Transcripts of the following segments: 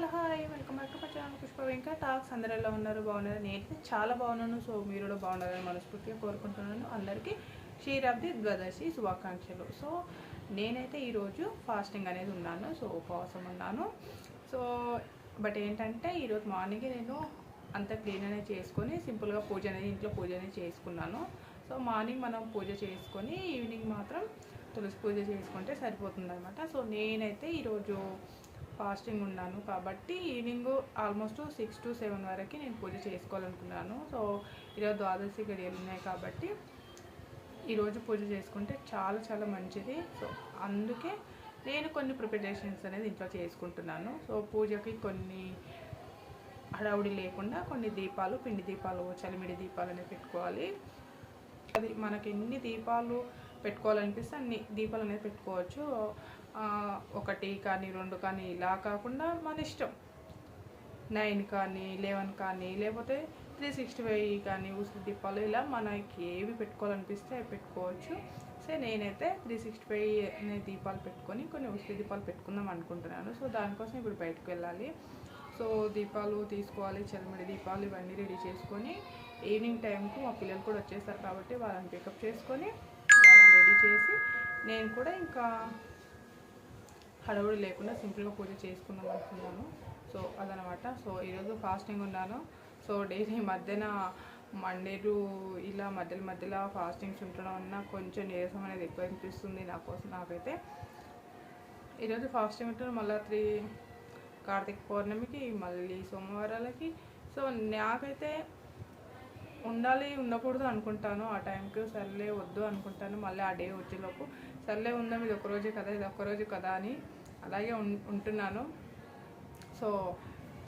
Hello hi welcome back to my channel Pushpa వెంక talks అందరు ఎలా ఉన్నారు? బాగున్నారు? నేనైతే చాలా బాగున్నాను. సో మీరు కూడా బాగున్నారని మనస్ఫూర్తిగా కోరుకుంటున్నాను. అందరికీ క్షీరాబ్ది ద్వాదశి శుభాకాంక్షలు. సో నేనైతే ఈరోజు ఫాస్టింగ్ అనేది ఉన్నాను. సో ఉపవాసం ఉన్నాను. సో బట్ ఏంటంటే ఈరోజు మార్నింగ్ నేను అంత క్లీన్ అనేది చేసుకొని సింపుల్గా పూజ అనేది ఇంట్లో పూజ అనేది చేసుకున్నాను. సో మార్నింగ్ మనం పూజ చేసుకొని ఈవినింగ్ మాత్రం తులసి పూజ చేసుకుంటే సరిపోతుంది అనమాట సో నేనైతే ఈరోజు ఫాస్టింగ్ ఉన్నాను కాబట్టి evening almost six to seven వరకు నేను పూజ చేసుకోవాలనుకున్నాను. సో ఈరోజు ద్వాదశి గడియలు ఉన్నాయి కాబట్టి ఈరోజు పూజ చేసుకుంటే చాలా చాలా మంచిది. సో అందుకే నేను కొన్ని ప్రిపరేషన్స్ అనేది ఇంట్లో చేసుకుంటున్నాను. సో పూజకి కొన్ని హడావుడి లేకుండా కొన్ని దీపాలు పిండి దీపాలు చలిమిడి దీపాలు అనేవి పెట్టుకోవాలి. అది మనకి ఎన్ని దీపాలు పెట్టుకోవాలనిపిస్తే అన్ని దీపాలు అనేది పెట్టుకోవచ్చు. ఒకటి కానీ రెండు కానీ ఇలా కాకుండా మన ఇష్టం. నైన్ కానీ లెవెన్ కానీ లేకపోతే త్రీ సిక్స్టీ ఫైవ్ కానీ ఉసిరి దీపాలు ఇలా మనకి ఏవి పెట్టుకోవాలనిపిస్తే అవి పెట్టుకోవచ్చు. సో నేనైతే త్రీ సిక్స్టీ ఫైవ్ అనే దీపాలు పెట్టుకొని కొన్ని ఉసిరి దీపాలు పెట్టుకుందాం అనుకుంటున్నాను. సో దానికోసం ఇప్పుడు బయటకు వెళ్ళాలి. సో దీపాలు తీసుకోవాలి చలిమిడి దీపాలు ఇవన్నీ రెడీ చేసుకొని ఈవినింగ్ టైంకు మా పిల్లలు కూడా వచ్చేస్తారు కాబట్టి వాళ్ళని పికప్ చేసుకొని వాళ్ళని రెడీ చేసి నేను కూడా ఇంకా హడవుడు లేకుండా సింపుల్గా పూజ చేసుకుందాం అనుకున్నాను. సో అదనమాట. సో ఈరోజు ఫాస్టింగ్ ఉన్నాను. సో డైలీ మధ్యన మండేలు ఇలా మధ్యలో మధ్యలో ఫాస్టింగ్స్ ఉండడం వలన కొంచెం నీరసం అనేది ఎక్కువ అనిపిస్తుంది నా కోసం నాకైతే. ఈరోజు ఫాస్టింగ్ ఉంటాను మళ్ళీ త్రీ కార్తీక పౌర్ణమికి మళ్ళీ సోమవారాలకి. సో నాకైతే ఉండాలి ఉండకూడదు అనుకుంటాను. ఆ టైంకి సర్లే వద్దు అనుకుంటాను. మళ్ళీ ఆ డే వచ్చేలోపు సర్లే ఉందాం ఇది ఒకరోజే కదా ఇది ఒక్కరోజు కదా అని అలాగే ఉం- ఉంటున్నాను. సో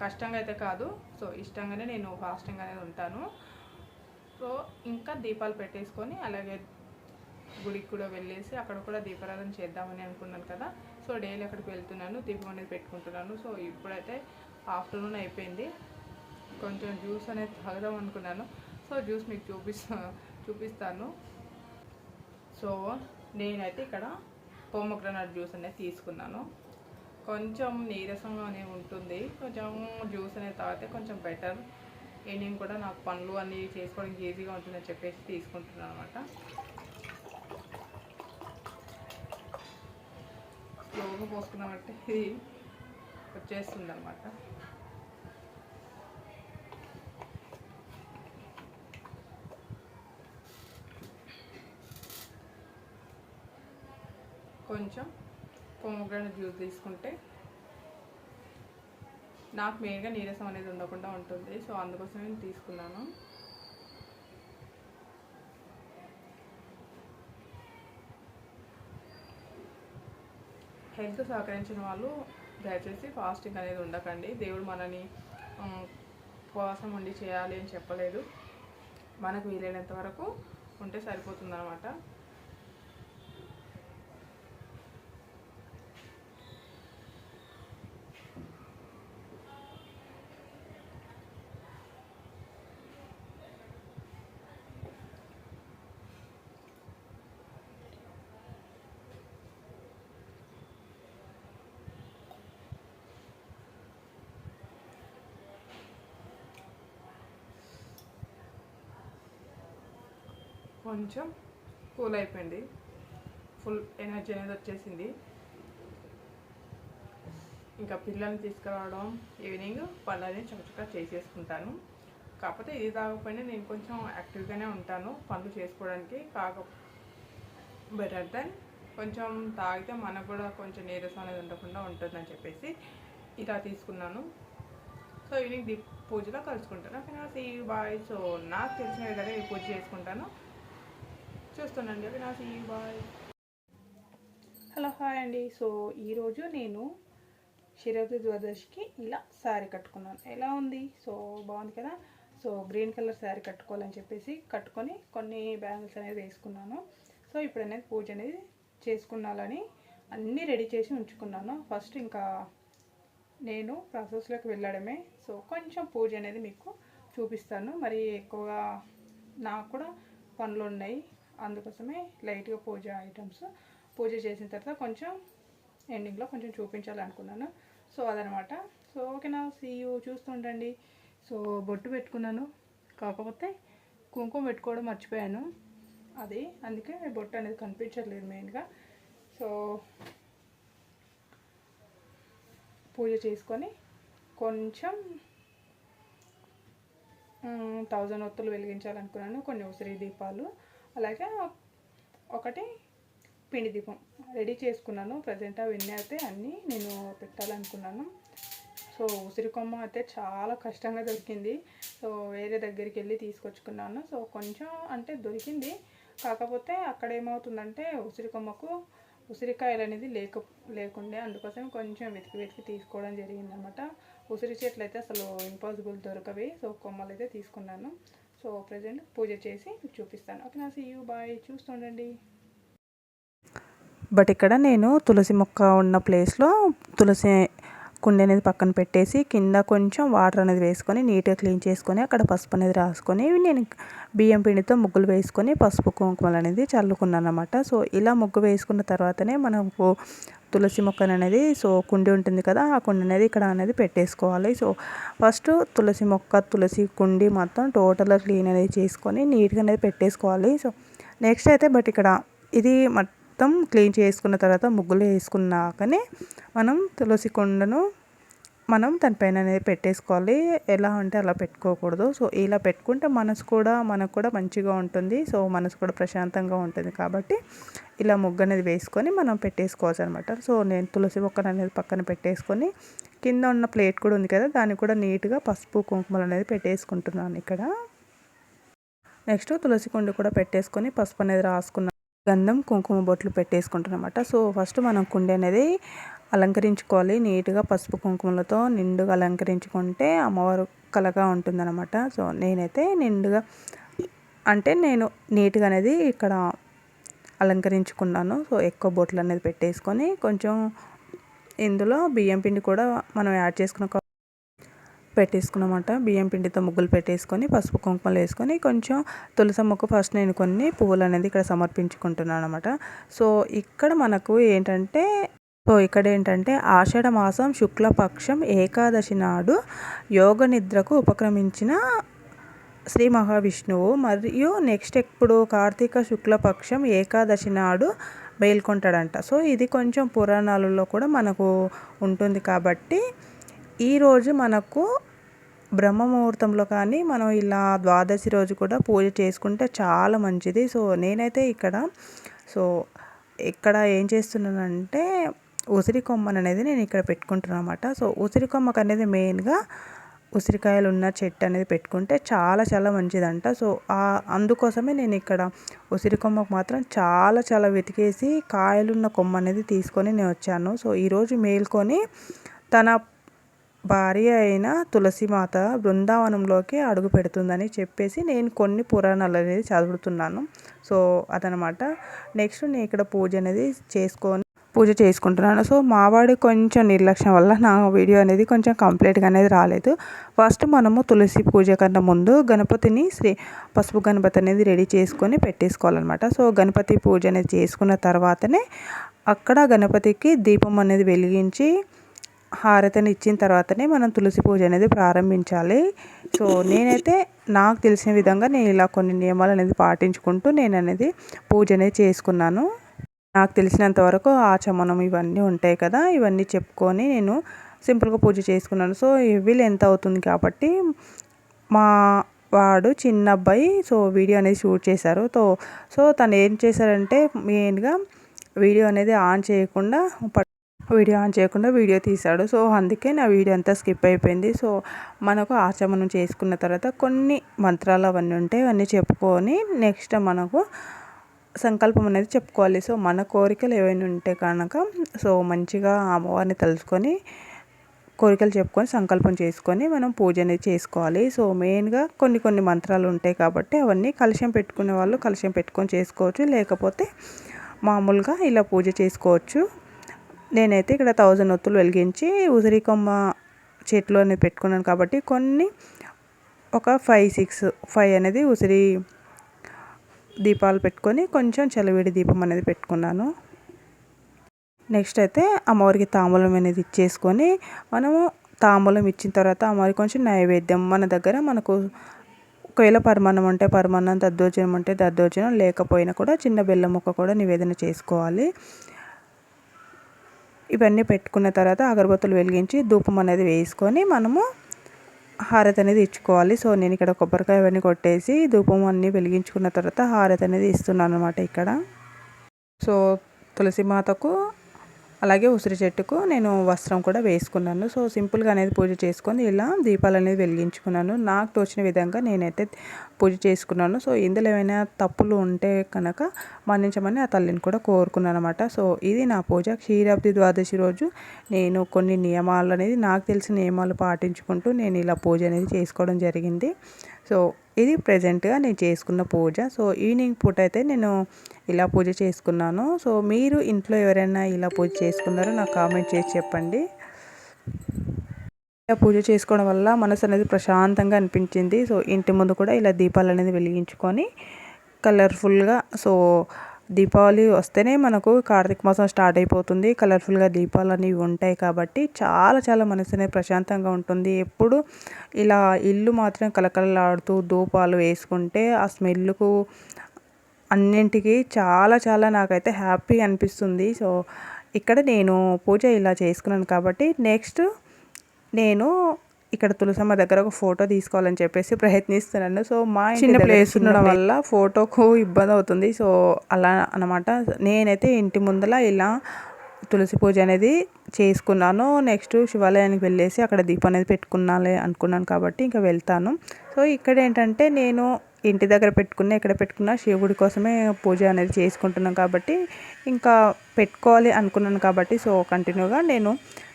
కష్టంగా అయితే కాదు. సో ఇష్టంగానే నేను ఫాస్టింగ్ అనేది ఉంటాను. సో ఇంకా దీపాలు పెట్టేసుకొని అలాగే గుడికి కూడా వెళ్ళేసి అక్కడ కూడా దీపారాధన చేద్దామని అనుకున్నాను కదా. సో డైలీ అక్కడికి వెళ్తున్నాను దీపం అనేది పెట్టుకుంటున్నాను. సో ఇప్పుడైతే ఆఫ్టర్నూన్ అయిపోయింది. కొంచెం జ్యూస్ అనేది తాగుదాం అనుకున్నాను. సో జ్యూస్ మీకు చూపిస్తా చూపిస్తాను. సో నేనైతే ఇక్కడ పోమగ్రనట్ జ్యూస్ అనేది తీసుకున్నాను. కొంచెం నీరసంగానే ఉంటుంది. కొంచెం జ్యూస్ అనేది తాగితే కొంచెం బెటర్. ఈవినింగ్ కూడా నాకు పనులు అన్నీ చేసుకోవడానికి ఈజీగా ఉంటుందని చెప్పేసి తీసుకుంటున్నాను అనమాట స్లోగా పోసుకున్నామంటే ఇది వచ్చేస్తుంది అనమాట కొంచెం పొమగ్రానైట్ జ్యూస్ తీసుకుంటే నాకు మెయిన్గా నీరసం అనేది ఉండకుండా ఉంటుంది. సో అందుకోసం నేను తీసుకున్నాను. హెల్త్ సహకరించిన వాళ్ళు దయచేసి ఫాస్టింగ్ అనేది ఉండకండి. దేవుడు మనని ఉపవాసం ఉండి చేయాలి అని చెప్పలేదు. మనకు వీలైనంత వరకు ఉంటే సరిపోతుంది కొంచెం కూల్ అయిపోయింది. ఫుల్ ఎనర్జీ అనేది వచ్చేసింది. ఇంకా పిల్లల్ని తీసుకురావడం ఈవినింగ్ పనులని చక్కచక్క చేసేసుకుంటాను. కాకపోతే ఇది తాగకపోయినా నేను కొంచెం యాక్టివ్గానే ఉంటాను పనులు చేసుకోవడానికి. కాక బెటర్ దెన్ కొంచెం తాగితే మనకు కూడా కొంచెం నీరసం అనేది ఉండకుండా ఉంటుందని చెప్పేసి ఇలా తీసుకున్నాను. సో ఈవినింగ్ దీప్ పూజలో కలుసుకుంటాను. ఫినాస్ సీ బాయ్ సో నాకు తెలిసిన విధంగా ఈ పూజ చేసుకుంటాను. చూస్తుండండి ఓకేనా సీ బాయ్. హలో హాయ్ అండి. సో ఈరోజు నేను శిరవతి ద్వాదశికి ఇలా శారీ కట్టుకున్నాను. ఎలా ఉంది? సో బాగుంది కదా? సో గ్రీన్ కలర్ శారీ కట్టుకోవాలని చెప్పేసి కట్టుకొని కొన్ని బ్యాంగిల్స్ అనేది వేసుకున్నాను. సో ఇప్పుడు అనేది పూజ అనేది చేసుకున్నాలని అన్నీ రెడీ చేసి ఉంచుకున్నాను. ఫస్ట్ ఇంకా నేను ప్రాసెస్లోకి వెళ్ళడమే. సో కొంచెం పూజ అనేది మీకు చూపిస్తాను. మరి ఎక్కువగా నాకు కూడా పనులు ఉన్నాయి. అందుకోసమే లైట్గా పూజ ఐటమ్స్. పూజ చేసిన తర్వాత కొంచెం ఎండింగ్లో కొంచెం చూపించాలనుకున్నాను. సో అదనమాట. సో ఓకేనా? సీ చూస్తుండండి సో బొట్టు పెట్టుకున్నాను. కాకపోతే కుంకుమ పెట్టుకోవడం మర్చిపోయాను. అది అందుకే బొట్టు అనేది కనిపించట్లేదు మెయిన్గా. సో పూజ చేసుకొని కొంచెం థౌజండ్ ఒత్తులు వెలిగించాలనుకున్నాను. కొన్ని ఉసిరి దీపాలు. అలాగే ఒకటి పిండి దీపం. రెడీ చేసుకున్నాను. ప్రజెంట్ అవన్నీ అయితే అన్నీ నేను పెట్టాలనుకున్నాను. సో ఉసిరి కొమ్మ అయితే చాలా కష్టంగా దొరికింది. సో వేరే దగ్గరికి వెళ్ళి తీసుకొచ్చుకున్నాను. సో కొంచెం అంటే దొరికింది. కాకపోతే అక్కడ ఏమవుతుందంటే ఉసిరి కొమ్మకు ఉసిరికాయలు అనేది లేక లేకుండే అందుకోసం కొంచెం వెతికి వెతికి తీసుకోవడం జరిగింది అనమాట ఉసిరి చెట్లు అయితే అసలు ఇంపాసిబుల్ దొరకవి. సో కొమ్మలు అయితే తీసుకున్నాను. సో ప్రజెంట్ పూజ చేసి చూపిస్తాను. ఓకే నా సీ యూ బాయ్ చూస్తుండండి. బట్ ఇక్కడ నేను తులసి మొక్క ఉన్న ప్లేస్లో తులసి కుండి అనేది పక్కన పెట్టేసి కింద కొంచెం వాటర్ అనేది వేసుకొని నీట్గా క్లీన్ చేసుకొని అక్కడ పసుపు అనేది రాసుకొని నేను బియ్యం పిండితో ముగ్గులు వేసుకొని పసుపు కుంకుమలు అనేది చల్లుకున్నాను అనమాట సో ఇలా ముగ్గు వేసుకున్న తర్వాతనే మనకు తులసి మొక్కను అనేది సో కుండి ఉంటుంది కదా ఆ కుండి అనేది ఇక్కడ అనేది పెట్టేసుకోవాలి. సో ఫస్ట్ తులసి మొక్క తులసి కుండి మొత్తం టోటల్గా క్లీన్ అనేది చేసుకొని నీట్గా అనేది పెట్టేసుకోవాలి. సో నెక్స్ట్ అయితే బట్ ఇక్కడ ఇది మొత్తం క్లీన్ చేసుకున్న తర్వాత ముగ్గులు వేసుకున్నాకనే మనం తులసి కుండను మనం దానిపైన అనేది పెట్టేసుకోవాలి. ఎలా అంటే అలా పెట్టుకోకూడదు. సో ఇలా పెట్టుకుంటే మనసు కూడా మనకు కూడా మంచిగా ఉంటుంది. సో మనసు కూడా ప్రశాంతంగా ఉంటుంది కాబట్టి ఇలా ముగ్గు అనేది వేసుకొని మనం పెట్టేసుకోవచ్చు అనమాట సో నేను తులసి మొక్కను అనేది పక్కన పెట్టేసుకొని కింద ఉన్న ప్లేట్ కూడా ఉంది కదా దాన్ని కూడా నీట్గా పసుపు కుంకుమలు అనేది పెట్టేసుకుంటున్నాను ఇక్కడ. నెక్స్ట్ తులసి కుండి కూడా పెట్టేసుకొని పసుపు అనేది రాసుకున్నాను గంధం కుంకుమ బొట్లు పెట్టేసుకుంటున్నమాట సో ఫస్ట్ మనం కుండి అనేది అలంకరించుకోవాలి. నీట్గా పసుపు కుంకుమలతో నిండుగా అలంకరించుకుంటే అమ్మవారు కలగా ఉంటుందన్నమాట. సో నేనైతే నిండుగా అంటే నేను నీట్గా అనేది ఇక్కడ అలంకరించుకున్నాను. సో ఎక్కువ బొట్లు అనేది పెట్టేసుకొని కొంచెం ఇందులో బియ్యం పిండి కూడా మనం యాడ్ చేసుకున్న పెట్టేసుకున్నమాట. బియ్యం పిండితో ముగ్గులు పెట్టేసుకొని పసుపు కుంకుమలు వేసుకొని కొంచెం తులసి మొక్క ఫస్ట్ నేను కొన్ని పువ్వులు అనేది ఇక్కడ సమర్పించుకుంటున్నాను అనమాట సో ఇక్కడ మనకు ఏంటంటే సో ఇక్కడ ఏంటంటే ఆషాఢ మాసం శుక్లపక్షం ఏకాదశి నాడు యోగ నిద్రకు ఉపక్రమించిన శ్రీ మహావిష్ణువు. మరియు నెక్స్ట్ ఎప్పుడు కార్తీక శుక్లపక్షం ఏకాదశి నాడు మేల్కొంటాడంట. సో ఇది కొంచెం పురాణాలలో కూడా మనకు ఉంటుంది కాబట్టి ఈరోజు మనకు బ్రహ్మ ముహూర్తంలో కానీ మనం ఇలా ద్వాదశి రోజు కూడా పూజ చేసుకుంటే చాలా మంచిది. సో నేనైతే ఇక్కడ సో ఇక్కడ ఏం చేస్తున్నానంటే ఉసిరి కొమ్మను అనేది నేను ఇక్కడ పెట్టుకుంటున్నాను అనమాట సో ఉసిరి కొమ్మకు అనేది మెయిన్గా ఉసిరికాయలు ఉన్న చెట్టు అనేది పెట్టుకుంటే చాలా చాలా మంచిదంట. సో అందుకోసమే నేను ఇక్కడ ఉసిరి కొమ్మకు మాత్రం చాలా చాలా వెతికేసి కాయలున్న కొమ్మ అనేది తీసుకొని నేను వచ్చాను. సో ఈరోజు మేల్కొని తన భార్య అయిన తులసిమాత బృందావనంలోకి అడుగు పెడుతుందని చెప్పేసి నేను కొన్ని పురాణాలు అనేది చదువుతున్నాను. సో అదనమాట. నెక్స్ట్ నేను ఇక్కడ పూజ అనేది చేసుకొని పూజ చేసుకుంటున్నాను. సో మావాడి కొంచెం నిర్లక్ష్యం వల్ల నా వీడియో అనేది కొంచెం కంప్లీట్గా అనేది రాలేదు. ఫస్ట్ మనము తులసి పూజ కన్నా ముందు గణపతిని శ్రీ పసుపు గణపతి అనేది రెడీ చేసుకొని పెట్టేసుకోవాలన్నమాట. సో గణపతి పూజ అనేది చేసుకున్న తర్వాతనే అక్కడ గణపతికి దీపం అనేది వెలిగించి హారతిని ఇచ్చిన తర్వాతనే మనం తులసి పూజ అనేది ప్రారంభించాలి. సో నేనైతే నాకు తెలిసిన విధంగా నేను ఇలా కొన్ని నియమాలు అనేది పాటించుకుంటూ నేను అనేది పూజ అనేది చేసుకున్నాను. నాకు తెలిసినంత వరకు ఆచమనం ఇవన్నీ ఉంటాయి కదా ఇవన్నీ చెప్పుకొని నేను సింపుల్గా పూజ చేసుకున్నాను. సో ఇవి ఎంత అవుతుంది కాబట్టి మా వాడు చిన్న అబ్బాయి సో వీడియో అనేది షూట్ చేశారు. తో సో తను ఏం చేశారంటే మెయిన్గా వీడియో అనేది ఆన్ చేయకుండా వీడియో ఆన్ చేయకుండా వీడియో తీశాడు. సో అందుకే నా వీడియో అంతా స్కిప్ అయిపోయింది. సో మనకు ఆచమనం చేసుకున్న తర్వాత కొన్ని మంత్రాలు అవన్నీ ఉంటాయి అవన్నీ చెప్పుకొని నెక్స్ట్ మనకు సంకల్పం అనేది చెప్పుకోవాలి. సో మన కోరికలు ఏవైనా ఉంటే కనుక సో మంచిగా అమ్మవారిని తలుచుకొని కోరికలు చెప్పుకొని సంకల్పం చేసుకొని మనం పూజ అనేది చేసుకోవాలి. సో మెయిన్గా కొన్ని కొన్ని మంత్రాలు ఉంటాయి కాబట్టి అవన్నీ కలుషం పెట్టుకునే వాళ్ళు కలుషం పెట్టుకొని చేసుకోవచ్చు. లేకపోతే మామూలుగా ఇలా పూజ చేసుకోవచ్చు. నేనైతే ఇక్కడ థౌజండ్ ఒత్తులు వెలిగించి ఉసిరికొమ్మ చెట్లు అనేది పెట్టుకున్నాను కాబట్టి కొన్ని ఒక ఫైవ్ సిక్స్ ఫైవ్ అనేది ఉసిరి దీపాలు పెట్టుకొని కొంచెం చలివిడి దీపం అనేది పెట్టుకున్నాను. నెక్స్ట్ అయితే అమ్మవారికి తాంబూలం అనేది ఇచ్చేసుకొని మనము తాంబూలం ఇచ్చిన తర్వాత అమ్మవారికి కొంచెం నైవేద్యం. మన దగ్గర మనకు ఒకవేళ పరమాన్నం ఉంటే పరమాన్నం దద్దోజనం ఉంటే దద్దోజనం లేకపోయినా కూడా చిన్న బెల్లం ముక్క కూడా నివేదన చేసుకోవాలి. ఇవన్నీ పెట్టుకున్న తర్వాత అగరబత్తులు వెలిగించి ధూపం అనేది వేసుకొని మనము హారతి అనేది ఇచ్చుకోవాలి. సో నేను ఇక్కడ కొబ్బరికాయ అవన్నీ కొట్టేసి ధూపం అన్నీ వెలిగించుకున్న తర్వాత హారతి అనేది ఇస్తున్నాను అనమాట ఇక్కడ. సో తులసి మాతకు అలాగే ఉసిరి చెట్టుకు నేను వస్త్రం కూడా వేసుకున్నాను. సో సింపుల్గా అనేది పూజ చేసుకొని ఇలా దీపాలు అనేది వెలిగించుకున్నాను. నాకు తోచిన విధంగా నేనైతే పూజ చేసుకున్నాను. సో ఇందులో ఏమైనా తప్పులు ఉంటే కనుక మన్నించమని ఆ తల్లిని కూడా కోరుకున్నాను అనమాట సో ఇది నా పూజ. క్షీరాబ్ది ద్వాదశి రోజు నేను కొన్ని నియమాలు అనేది నాకు తెలిసిన నియమాలు పాటించుకుంటూ నేను ఇలా పూజ అనేది చేసుకోవడం జరిగింది. సో ఇది ప్రజెంట్గా నేను చేసుకున్న పూజ. సో ఈవినింగ్ పూట అయితే నేను ఇలా పూజ చేసుకున్నాను. సో మీరు ఇంట్లో ఎవరైనా ఇలా పూజ చేసుకున్నారో నాకు కామెంట్ చేసి చెప్పండి. ఇలా పూజ చేసుకోవడం వల్ల మనసు అనేది ప్రశాంతంగా అనిపించింది. సో ఇంటి ముందు కూడా ఇలా దీపాలు అనేది వెలిగించుకొని కలర్ఫుల్గా సో దీపావళి వస్తేనే మనకు కార్తీక మాసం స్టార్ట్ అయిపోతుంది. కలర్ఫుల్గా దీపాలు అనేవి ఉంటాయి కాబట్టి చాలా చాలా మనసు అనేది ప్రశాంతంగా ఉంటుంది. ఎప్పుడు ఇలా ఇల్లు మాత్రం కలకలలాడుతూ ధూపాలు వేసుకుంటే ఆ స్మెల్కు అన్నింటికి చాలా చాలా నాకైతే హ్యాపీ అనిపిస్తుంది. సో ఇక్కడ నేను పూజ ఇలా చేసుకున్నాను కాబట్టి నెక్స్ట్ నేను ఇక్కడ తులసమ్మ దగ్గర ఒక ఫోటో తీసుకోవాలని చెప్పేసి ప్రయత్నిస్తున్నాను. సో మా చిన్న ప్లేస్ ఉండడం వల్ల ఫోటోకు ఇబ్బంది అవుతుంది. సో అలా అనమాట నేనైతే ఇంటి ముందల ఇలా తులసి పూజ అనేది చేసుకున్నాను. నెక్స్ట్ శివాలయానికి వెళ్ళేసి అక్కడ దీపం అనేది పెట్టుకున్నాలే అనుకున్నాను కాబట్టి ఇంకా వెళ్తాను. సో ఇక్కడ ఏంటంటే నేను ఇంటి దగ్గర పెట్టుకున్న ఎక్కడ పెట్టుకున్నా శివుడి కోసమే పూజ అనేది చేసుకుంటున్నాను కాబట్టి ఇంకా పెట్టుకోవాలి అనుకున్నాను కాబట్టి సో కంటిన్యూగా నేను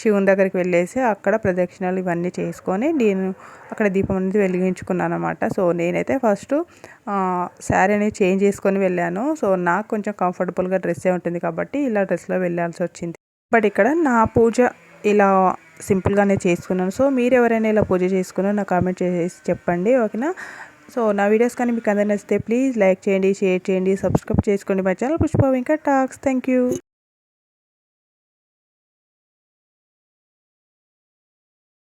శివుని దగ్గరికి వెళ్ళేసి అక్కడ ప్రదక్షిణలు ఇవన్నీ చేసుకొని నేను అక్కడ దీపం అనేది వెలిగించుకున్నాను అనమాట సో నేనైతే ఫస్ట్ శారీ అనేది చేంజ్ చేసుకొని వెళ్ళాను. సో నాకు కొంచెం కంఫర్టబుల్గా డ్రెస్సే ఉంటుంది కాబట్టి ఇలా డ్రెస్లో వెళ్ళాల్సి వచ్చింది. బట్ ఇక్కడ నా పూజ ఇలా సింపుల్గానే చేసుకున్నాను. సో మీరు ఎవరైనా ఇలా పూజ చేసుకున్నా నాకు కామెంట్ చేసి చెప్పండి ఓకేనా? సో నా వీడియోస్ కానీ మీకు అందరూ నచ్చితే ప్లీజ్ లైక్ చేయండి షేర్ చేయండి సబ్స్క్రైబ్ చేసుకోండి. మా ఛానల్ పుష్ప ఇంకా టాక్స్. Thank you.